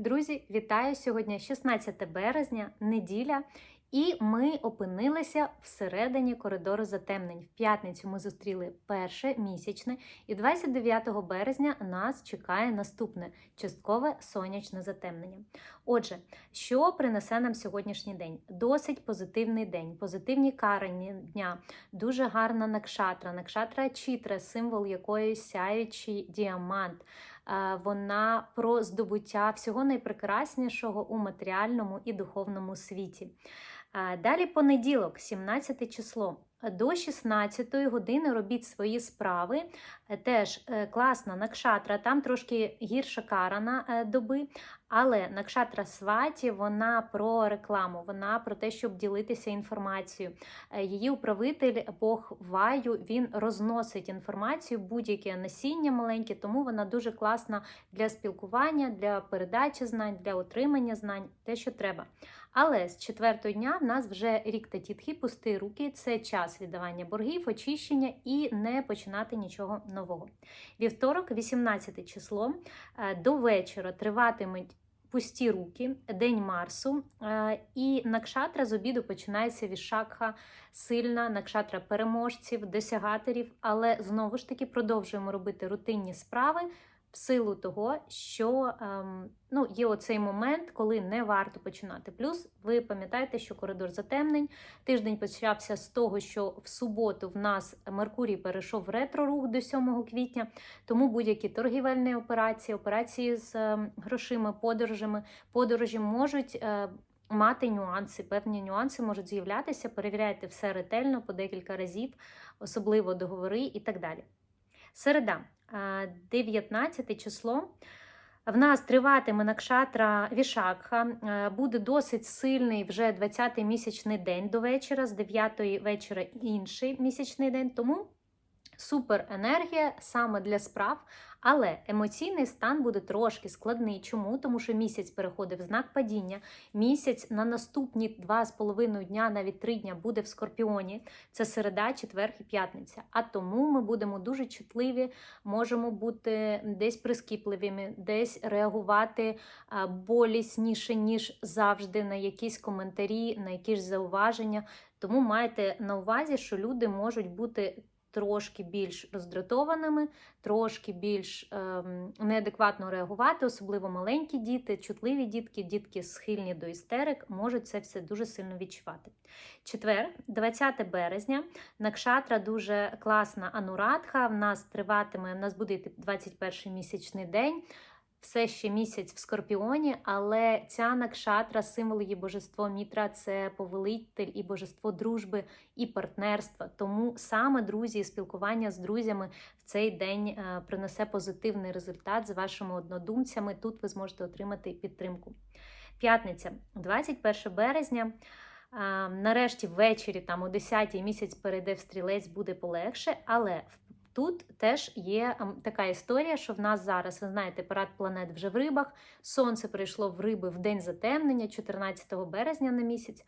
Друзі, вітаю! Сьогодні 16 березня, неділя, і ми опинилися всередині коридору затемнень. В п'ятницю ми зустріли перше місячне, і 29 березня нас чекає наступне часткове сонячне затемнення. Отже, що принесе нам сьогоднішній день? Досить позитивний день, позитивні карані дня, дуже гарна накшатра, накшатра чітра, символ якої сяючий діамант. Е, Вона про здобуття всього найпрекраснішого у матеріальному і духовному світі. Е, Далі понеділок, 17 число. До 16 години робіть свої справи. Е, Теж е, класна накшатра, там трошки гірша карана е, доби, але накшатра сваті вона про рекламу, вона про те, щоб ділитися інформацією. Її управитель Бог Ваю він розносить інформацію, будь-яке насіння маленьке, тому вона дуже класна для спілкування, для передачі знань, для отримання знань, те, що треба. Але з четвертого дня в нас вже рік Татітхи, пусти руки, це час віддавання боргів, очищення і не починати нічого нового. Вівторок, 18 число, е, до вечора триватимуть пусті руки, день Марсу, е, і накшатра з обіду починається вішакха, сильна накшатра переможців, досягаторів, але знову ж таки продовжуємо робити рутинні справи. В силу того, що ем, ну, є оцей момент, коли не варто починати. Плюс ви пам'ятаєте, що коридор затемнень. Тиждень почався з того, що в суботу в нас Меркурій перейшов в ретро-рух до 7 квітня, тому будь-які торгівельні операції, операції з ем, грошима, подорожами, подорожі можуть. е, Мати нюанси, певні нюанси можуть з'являтися. Перевіряйте все ретельно по декілька разів, особливо договори і так далі. Середа, е, 19 число. В нас триватиме накшатра Вішакха, е, буде досить сильний вже 20-й місячний день до вечора, з 9-ї вечора інший місячний день. Тому супер енергія саме для справ, але емоційний стан буде трошки складний. Чому? Тому що місяць переходить в знак падіння. Місяць на наступні два з половиною дня, навіть три дня, буде в скорпіоні. Це середа, четвер і п'ятниця. А тому ми будемо дуже чутливі, можемо бути десь прискіпливими, десь реагувати болісніше, ніж завжди, на якісь коментарі, на якісь зауваження. Тому майте на увазі, що люди можуть бути. Трошки більш роздратованими, трошки більш ем, неадекватно реагувати, особливо маленькі діти, чутливі дітки, дітки схильні до істерик, можуть це все дуже сильно відчувати. Четвер, 20 березня, Накшатра дуже класна анурадха. В нас триватиме, в нас буде 21 місячний день. Все ще місяць в Скорпіоні, але ця накшатра, символ її божество Мітра, це повелитель і божество дружби і партнерства. Тому саме друзі, спілкування з друзями в цей день е, принесе позитивний результат з вашими однодумцями. Тут ви зможете отримати підтримку. П'ятниця, 21 березня. Нарешті ввечері, там о 10 місяць перейде в стрілець, буде полегше, але в Тут теж є ем, така історія, що в нас зараз, ви знаєте, парад планет вже в рибах. Сонце прийшло в риби в день затемнення, 14 березня на місяць.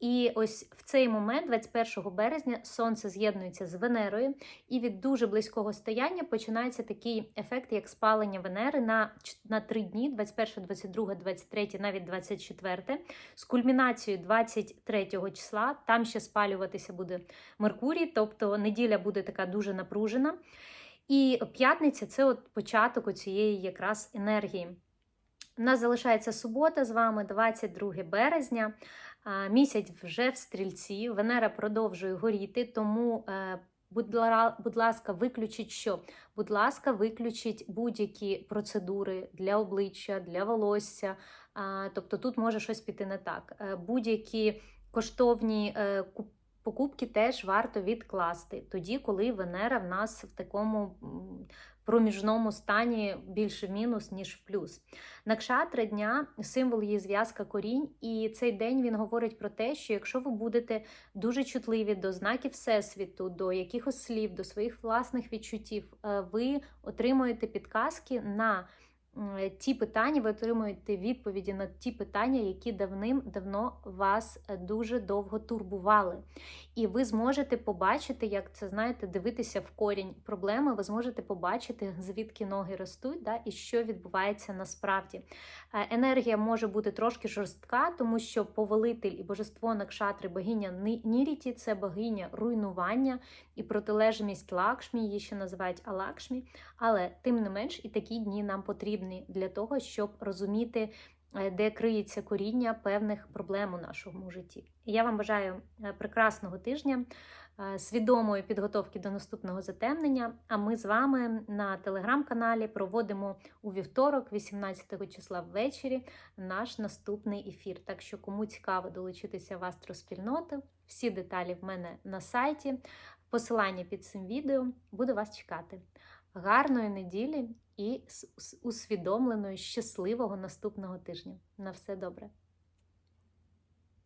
І ось в цей момент, 21 березня, сонце з'єднується з Венерою, і від дуже близького стояння починається такий ефект, як спалення Венери на, на 3 дні: 21, 22, 23, навіть 24, з кульмінацією 23 числа. Там ще спалюватися буде Меркурій, тобто неділя буде така дуже напружена. І п'ятниця це от початок цієї якраз енергії. У нас залишається субота з вами, 22 березня. Місяць вже в стрільці, Венера продовжує горіти, тому, е, будь ласка, виключіть що? Будь ласка, виключіть будь-які процедури для обличчя, для волосся. Тобто тут може щось піти не так. Е, Будь-які коштовні е, покупки теж варто відкласти, тоді, коли Венера в нас в такому проміжному стані більше мінус, ніж в плюс. Накшатра дня символ її зв'язка корінь, і цей день він говорить про те, що якщо ви будете дуже чутливі до знаків всесвіту, до якихось слів, до своїх власних відчуттів, е, ви отримуєте підказки на ті питання, ви отримуєте відповіді на ті питання, які давним-давно вас е, дуже довго турбували. І ви зможете побачити, як це знаєте, дивитися в корінь проблеми. Ви зможете побачити, звідки ноги ростуть, да, і що відбувається насправді. Е, Енергія може бути трошки жорстка, тому що повелитель і божество Накшатри, богиня Ніріті це богиня руйнування і протилежність Лакшмі, її ще називають Алакшмі. Але тим не менш, і такі дні нам потрібні для того, щоб розуміти, е, де криється коріння певних проблем у нашому житті. Я вам бажаю е, прекрасного тижня, е, свідомої підготовки до наступного затемнення. А ми з вами на телеграм-каналі проводимо у вівторок, 18 числа ввечері, наш наступний ефір. Так що, кому цікаво долучитися в астроспільноту, всі деталі в мене на сайті. Посилання під цим відео буду вас чекати. Гарної неділі і усвідомленої щасливого наступного тижня. На все добре.